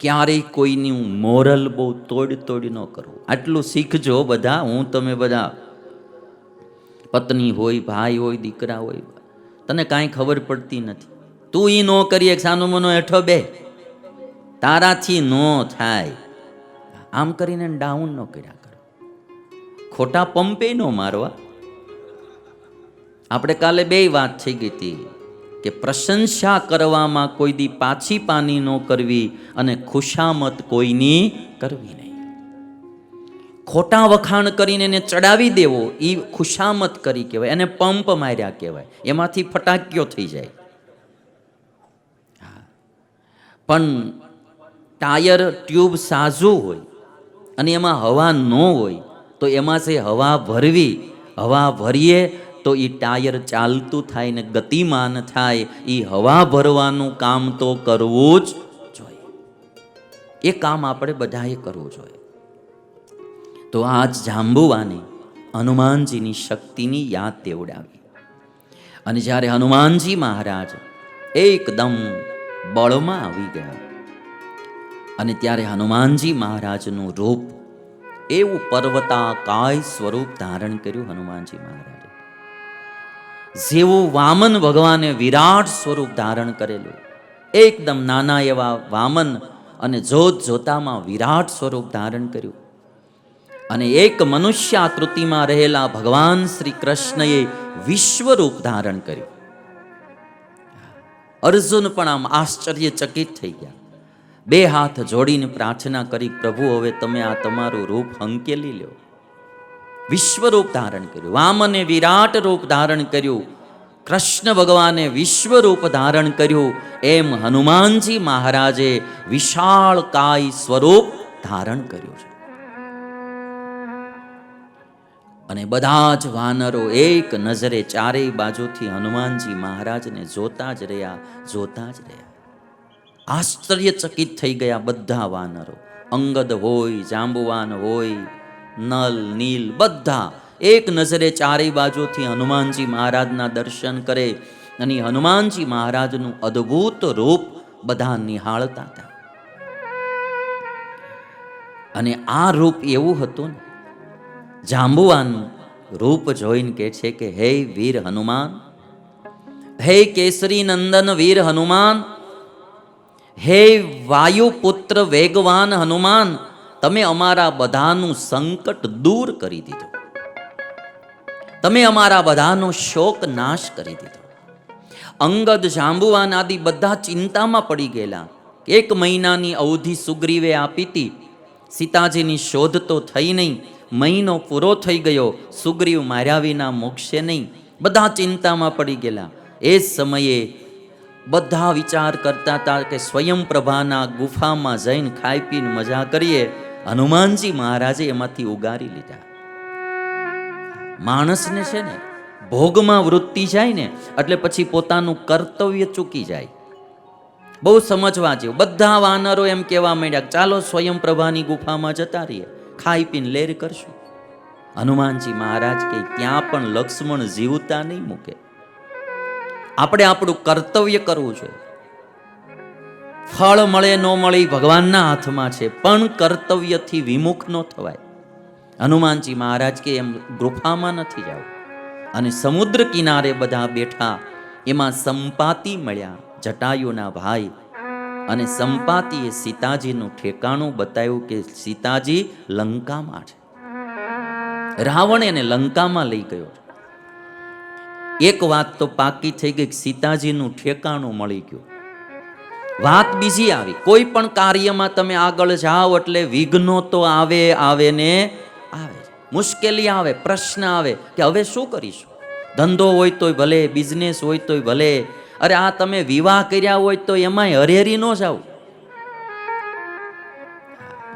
ક્યારેય કોઈનું મોરલ બહુ તોડ તોડ ન કરવું આટલું શીખજો બધા. હું તમે બધા પત્ની હોય, ભાઈ હોય, દીકરા હોય, તને કાંઈ ખબર પડતી નથી. તું એ ન કરીએ સાનો મનો હેઠો બે. તારાથી ન થાય. આમ કરીને ડાઉન ન કર્યા કરો. ખોટા પંપે ન મારવા. આપણે કાલે બે વાત થઈ ગઈ હતી. કે પ્રશંસા કરવામાં કોઈ દી પાછી પાની ન કરવી અને ખુશામત કોઈની કરવી નહીં ખોટા વખાણ કરીને એને ચડાવી દેવો એ ખુશામત કરી કહેવાય, એને પંપ માર્યા કહેવાય, એમાંથી ફટાક્યો થઈ જાય. પણ ટાયર ટ્યુબ સાજુ હોય અને એમાં હવા ન હોય, તો એમાં હવા ભરવી, હવા ભરીએ તો એ ટાયર ચાલતું થાય ને ગતિમાન થાય એ હવા ભરવાનું કામ તો કરવું જ જોઈએ. એ કામ આપણે બધાએ કરવું જોઈએ. તો આજ જાંબુવાની હનુમાનજીની શક્તિની યાદ દેવડાવી. અને જ્યારે હનુમાનજી મહારાજ એકદમ બળમાં આવી ગયા, અને ત્યારે હનુમાનજી મહારાજનું રૂપ એવું પર્વતાકાય સ્વરૂપ ધારણ કર્યું હનુમાનજી મહારાજે. જેવું વામન ભગવાને વિરાટ સ્વરૂપ ધારણ કરેલું. એકદમ નાના એવા વામન અને જોત જોતામાં વિરાટ સ્વરૂપ ધારણ કર્યું. અને એક મનુષ્ય આકૃતિમાં રહેલા ભગવાન શ્રી કૃષ્ણએ વિશ્વરૂપ ધારણ કર્યું. અર્જુન પણ આમ આશ્ચર્યચકિત થઈ ગયા. બે હાથ જોડીને પ્રાર્થના કરી, પ્રભુ, હવે તમે આ તમારું રૂપ હંકેલી લ્યો. વિશ્વરૂપ ધારણ કર્યું. વામને વિરાટ રૂપ ધારણ કર્યું. કૃષ્ણ ભગવાને વિશ્વરૂપ ધારણ કર્યું. એમ હનુમાનજી મહારાજે વિશાળ કાય સ્વરૂપ ધારણ કર્યું છે. અને બધા જ વાનરો એક નજરે ચારેય બાજુથી હનુમાનજી મહારાજને જોતા જ રહ્યા, જોતા જ રહ્યા. આશ્ચર્યચકિત થઈ ગયા બધા વાનરો. અંગદ હોય, જાંબુવાન હોય નલ, નીલ, બધા એક નજરે ચારેય બાજુથી હનુમાનજી મહારાજના દર્શન કરે અને હનુમાનજી મહારાજનું અદ્ભુત રૂપ બધા નિહાળતા હતા. અને આ રૂપ એવું હતું ને, જાંબુવાનું રૂપ જોઈને કે છે કે, હે વીર હનુમાન, હે કેસરી નંદન વીર હનુમાન, હે વાયુપુત્ર વેગવાન હનુમાન તમે અમારા બધાનું સંકટ દૂર કરી દીધું. તમે અમારા બધાનો શોક નાશ કરી દીધો. અંગદ જાંબુવાન આદિ બધા ચિંતામાં પડી ગયેલા. એક મહિનાની અવધિ સુગ્રીવે આપી હતી. સીતાજીની શોધ તો થઈ નહીં. મહિનો પૂરો થઈ ગયો. સુગ્રીવ માર્યા વિના મોક્ષે નહીં. બધા ચિંતામાં પડી ગયેલા. એ સમયે બધા વિચાર કરતા હતા કે સ્વયં પ્રભાના ગુફામાં જઈને ખાઈ પીને મજા કરીએ. હનુમાનજી મહારાજે એમાંથી ઉગારી લીધા. માણસને છે ને, ભોગમાં વૃત્તિ જાય ને, એટલે પછી પોતાનું કર્તવ્ય ચૂકી જાય. બહુ સમજવા જેવું. બધા વાનરો એમ કહેવા માંડ્યા ચાલો સ્વયં પ્રભાની ગુફામાં જતા રહીએ. ખાઈ પીને લેર કરશું. હનુમાનજી મહારાજ કે ત્યાં પણ લક્ષ્મણ જીવતા નહીં મૂકે. આપણે આપણું કર્તવ્ય કરવું જોઈએ. ફળ મળે ન મળે ભગવાનના હાથમાં છે, પણ કર્તવ્યથી વિમુખ ન થવાય. હનુમાનજી મહારાજ કે એમ ગુફામાં નથી જાવ અને સમુદ્ર કિનારે બધા બેઠા એમાં સંપાતી મળ્યા, જટાયુના ભાઈ. અને સંપાતીએ સીતાજીનું ઠેકાણું બતાવ્યું કે સીતાજી લંકામાં છે. રાવણ એને લંકામાં લઈ ગયો એક વાત તો પાકી થઈ ગઈ સીતાજીનું ઠેકાણું મળી ગયું. વાત બીજી આવી. કોઈ પણ કાર્યમાં તમે આગળ જાઓ એટલે વિઘ્નો તો આવે આવે ને આવે. મુશ્કેલી આવે, પ્રશ્ન આવે કે હવે શું કરીશું? ધંધો હોય તોય ભલે બિઝનેસ હોય તોય ભલે. અરે આ તમે વિવાહ કર્યા હોય તો એમાંય હરેરી ન જાવ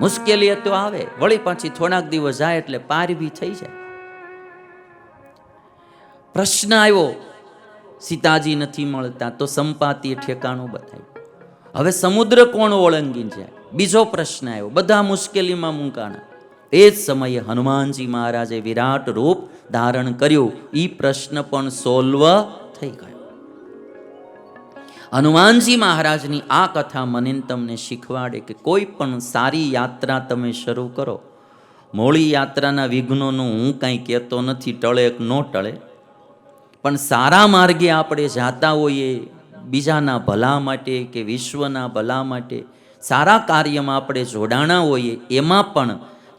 મુશ્કેલી તો આવે. વળી પાછી થોડાક દિવસ જાય એટલે પારવી થઈ જાય. પ્રશ્ન આવ્યો. સીતાજી નથી મળતા તો સંપાતીએ ઠેકાણું બતાવ્યું. હવે સમુદ્ર કોણ ઓળંગી જાય બીજો પ્રશ્ન આવ્યો. બધા મુશ્કેલીમાં મૂકાણા. એ જ સમયે હનુમાનજી મહારાજે વિરાટ રૂપ ધારણ કર્યું. એ પ્રશ્ન પણ સોલ્વ થઈ ગયો. હનુમાનજી મહારાજની આ કથા મને તમને શીખવાડે કે કોઈ પણ સારી યાત્રા તમે શરૂ કરો. મોડી યાત્રાના વિઘ્નોનું હું કાંઈ કહેતો નથી, ટળે ન ટળે. પણ સારા માર્ગે આપણે જાતા હોઈએ બીજાના ભલા માટે કે વિશ્વના ભલા માટે સારા કાર્યમાં આપણે જોડાણા હોઈએ, એમાં પણ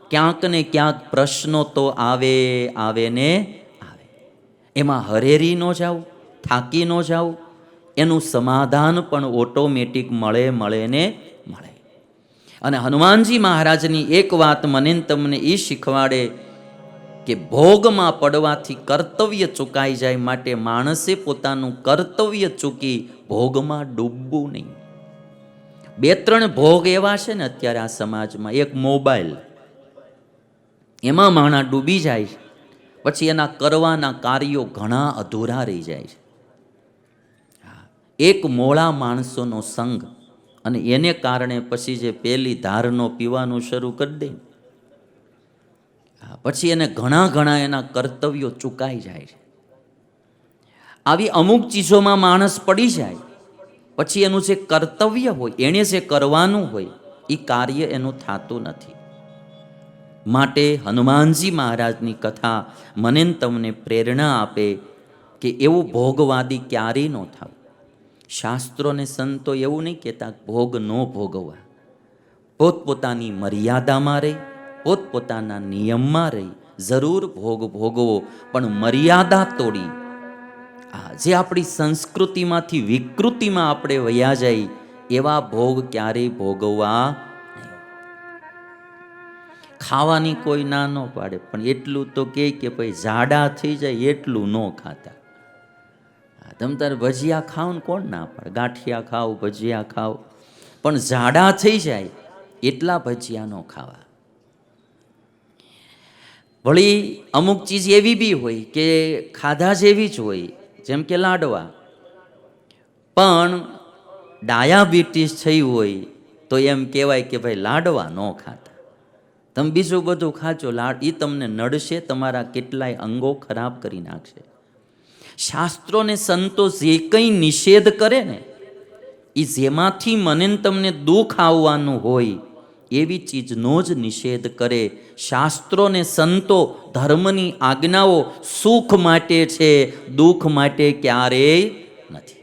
ક્યાંક ને ક્યાંક પ્રશ્નો તો આવે આવે ને આવે. એમાં હરેરી ન જાઓ થાકી ન જાઓ એનું સમાધાન પણ ઓટોમેટિક મળે મળે ને મળે. અને હનુમાનજી મહારાજની એક વાત મને તમને એ શીખવાડે કે ભોગમાં પડવાથી કર્તવ્ય ચૂકાઈ જાય માટે માણસે પોતાનું કર્તવ્ય ચૂકી ભોગમાં ડૂબવું નહીં. બે ત્રણ ભોગ એવા છે ને અત્યારે આ સમાજમાં. એક મોબાઈલ. એમાં માણા ડૂબી જાય છે. પછી એના કરવાના કાર્યો ઘણા અધૂરા રહી જાય છે. એક મોળા માણસોનો સંગ અને એને કારણે પછી જે પેલી ધારનો પીવાનું શરૂ કરી દે પછી એને ઘણા ઘણા એના કર્તવ્યો ચૂકાઈ જાય છે. આવી અમુક ચીજોમાં માણસ પડી જાય, પછી એનું જે કર્તવ્ય હોય, એણે જે કરવાનું હોય એ કાર્ય એનું થતું નથી. માટે હનુમાનજી મહારાજની કથા મને તમને પ્રેરણા આપે કે એવું ભોગવાદી ક્યારેય ન થાવ. શાસ્ત્રોને સંતો એવું નહીં કહેતા ભોગ ન ભોગવવા. પોતપોતાની મર્યાદામાં રહી પોતપોતાના નિયમમાં રહી. જરૂર ભોગ ભોગવો, પણ મર્યાદા તોડી. આ જે આપણી સંસ્કૃતિમાંથી, વિકૃતિમાં આપણે વયા જાય, એવા ભોગ ક્યારેય ભોગવવા ખાવાની કોઈ ના ન પાડે, પણ એટલું તો કે ભાઈ જાડા થઈ જાય એટલું ન ખાતા. તમ તારે ભજીયા ખાવ ને કોણ ના પાડે? ગાંઠિયા ખાવ, ભજીયા ખાવ. પણ જાડા થઈ જાય, એટલા ભજીયા ન ખાવા. વળી અમુક ચીજ એવી બી હોય કે ખાધા જેવી જ હોય, જેમ કે લાડવા. પણ ડાયાબિટીસ થઈ હોય તો એમ કહેવાય કે ભાઈ લાડવા ન ખાતા. તમે બીજું બધું ખાજો, લાડ એ તમને નડશે, તમારા કેટલાય અંગો ખરાબ કરી નાખશે. શાસ્ત્રોને સંતો જે કંઈ નિષેધ કરે ને એ જેમાંથી મને તમને દુઃખ આવવાનું હોય એવી ચીજનો જ નિષેધ કરે. શાસ્ત્રોને સંતો ધર્મની આજ્ઞાઓ સુખ માટે છે, દુઃખ માટે ક્યારેય નથી.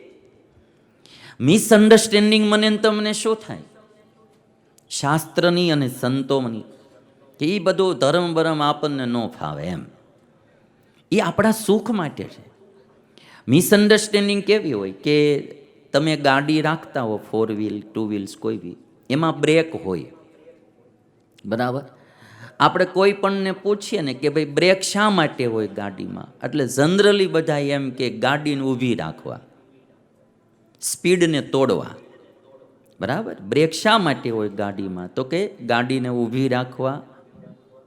મિસઅન્ડરસ્ટેન્ડિંગ મને તમને શું થાય? શાસ્ત્રની અને સંતોની એ બધો ધર્મ બરમ આપણને ન ફાવે એમ. એ આપણા સુખ માટે છે. મિસઅન્ડરસ્ટેન્ડિંગ કેવી હોય કે તમે ગાડી રાખતા હો ફોર વ્હીલ ટુ વ્હીલ્સ કોઈ બી, એમાં બ્રેક હોય. બરાબર? આપણે કોઈ પણને પૂછીએ ને કે ભાઈ બ્રેક શા માટે હોય ગાડીમાં? એટલે જનરલી બધા એમ કે ગાડીને ઊભી રાખવા. સ્પીડને તોડવા. બરાબર? બ્રેક શા માટે હોય ગાડીમાં? તો કે ગાડીને ઊભી રાખવા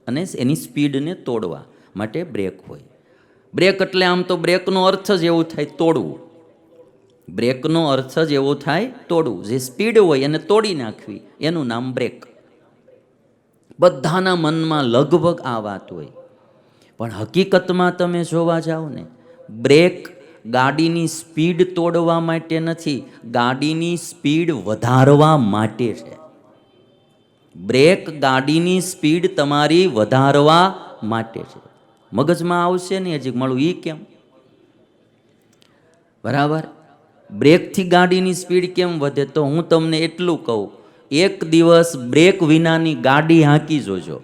અને એની સ્પીડને તોડવા માટે બ્રેક હોય. બ્રેક એટલે આમ તો બ્રેકનો અર્થ જ એવો થાય તોડવું. બ્રેકનો અર્થ જ એવો થાય તોડવું. જે સ્પીડ હોય એને તોડી નાખવી. એનું નામ બ્રેક. બધાના મનમાં લગભગ આ વાત હોય. પણ હકીકતમાં તમે જોવા જાઓ ને, બ્રેક ગાડીની સ્પીડ તોડવા માટે નથી, ગાડીની સ્પીડ વધારવા માટે છે. બ્રેક ગાડીની સ્પીડ તમારી વધારવા માટે છે. મગજમાં આવશે ને હજી મળું એ કેમ? બરાબર? બ્રેકથી ગાડીની સ્પીડ કેમ વધે તો હું તમને એટલું કહું એક દિવસ બ્રેક વિનાની ગાડી હાંકી જોજો.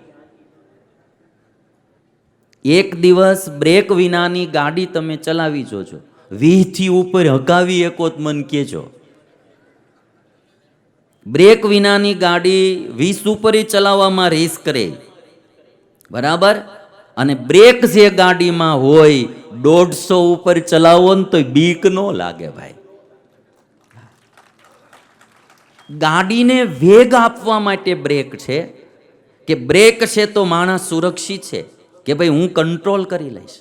એક દિવસ બ્રેક વિનાની ગાડી તમે ચલાવી જોજો. વીહથી ઉપર હકાવી એકોત મન કહેજો. બ્રેક વિનાની ગાડી વીસ ઉપર ચલાવવામાં રેસ કરે. બરાબર? અને બ્રેક જે ગાડીમાં હોય, દોઢસો ઉપર ચલાવો ને તો બીક ન લાગે ભાઈ. ગાડીને વેગ આપવા માટે બ્રેક છે, કે બ્રેક છે તો માણસ સુરક્ષિત છે, કે ભાઈ હું કંટ્રોલ કરી લઈશ.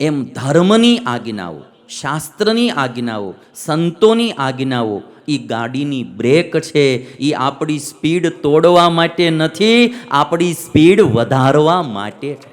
એમ ધર્મની આજ્ઞાઓ, શાસ્ત્રની આજ્ઞાઓ, સંતોની આજ્ઞાઓ એ ગાડીની બ્રેક છે એ આપણી સ્પીડ તોડવા માટે નથી, આપણી સ્પીડ વધારવા માટે છે.